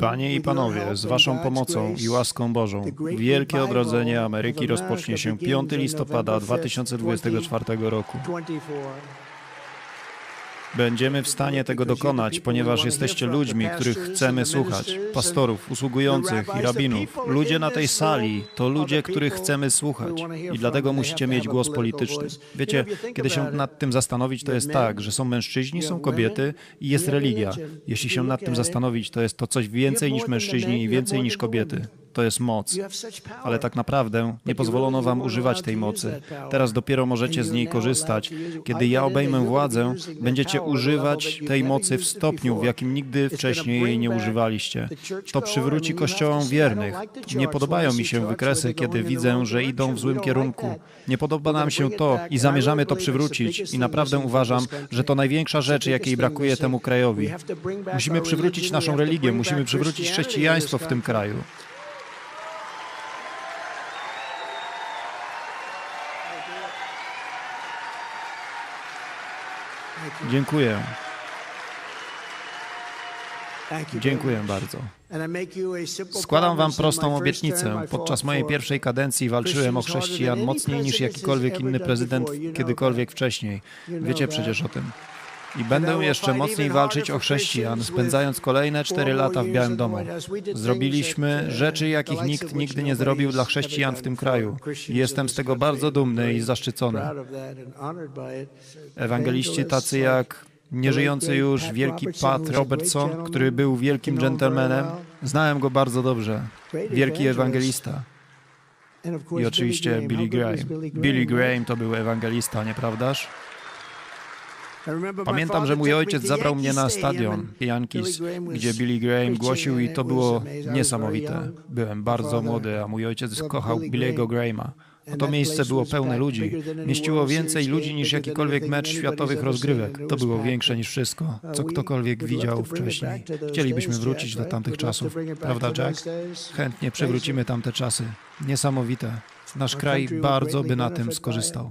Panie i panowie, z Waszą pomocą i łaską Bożą, wielkie odrodzenie Ameryki rozpocznie się 5 listopada 2024 roku. Będziemy w stanie tego dokonać, ponieważ jesteście ludźmi, których chcemy słuchać. Pastorów, usługujących i rabinów. Ludzie na tej sali to ludzie, których chcemy słuchać. I dlatego musicie mieć głos polityczny. Wiecie, kiedy się nad tym zastanowić, to jest tak, że są mężczyźni, są kobiety i jest religia. Jeśli się nad tym zastanowić, to jest to coś więcej niż mężczyźni i więcej niż kobiety. To jest moc. Ale tak naprawdę nie pozwolono wam używać tej mocy. Teraz dopiero możecie z niej korzystać. Kiedy ja obejmę władzę, będziecie używać tej mocy w stopniu, w jakim nigdy wcześniej jej nie używaliście. To przywróci kościołom wiernych. Nie podobają mi się wykresy, kiedy widzę, że idą w złym kierunku. Nie podoba nam się to i zamierzamy to przywrócić. I naprawdę uważam, że to największa rzecz, jakiej brakuje temu krajowi. Musimy przywrócić naszą religię, musimy przywrócić chrześcijaństwo w tym kraju. Dziękuję. Dziękuję bardzo. Składam Wam prostą obietnicę. Podczas mojej pierwszej kadencji walczyłem o chrześcijan mocniej niż jakikolwiek inny prezydent kiedykolwiek wcześniej. Wiecie przecież o tym. I będę jeszcze mocniej walczyć o chrześcijan, spędzając kolejne cztery lata w Białym Domu. Zrobiliśmy rzeczy, jakich nikt nigdy nie zrobił dla chrześcijan w tym kraju. Jestem z tego bardzo dumny i zaszczycony. Ewangeliści tacy jak nieżyjący już wielki Pat Robertson, który był wielkim dżentelmenem, znałem go bardzo dobrze. Wielki ewangelista. I oczywiście Billy Graham. Billy Graham to był ewangelista, nieprawdaż? Pamiętam, że mój ojciec zabrał mnie na stadion Yankees, gdzie Billy Graham głosił i to było niesamowite. Byłem bardzo młody, a mój ojciec kochał Billy'ego Grahama. A to miejsce było pełne ludzi. Mieściło więcej ludzi niż jakikolwiek mecz światowych rozgrywek. To było większe niż wszystko, co ktokolwiek widział wcześniej. Chcielibyśmy wrócić do tamtych czasów. Prawda, Jack? Chętnie przywrócimy tamte czasy. Niesamowite. Nasz kraj bardzo by na tym skorzystał.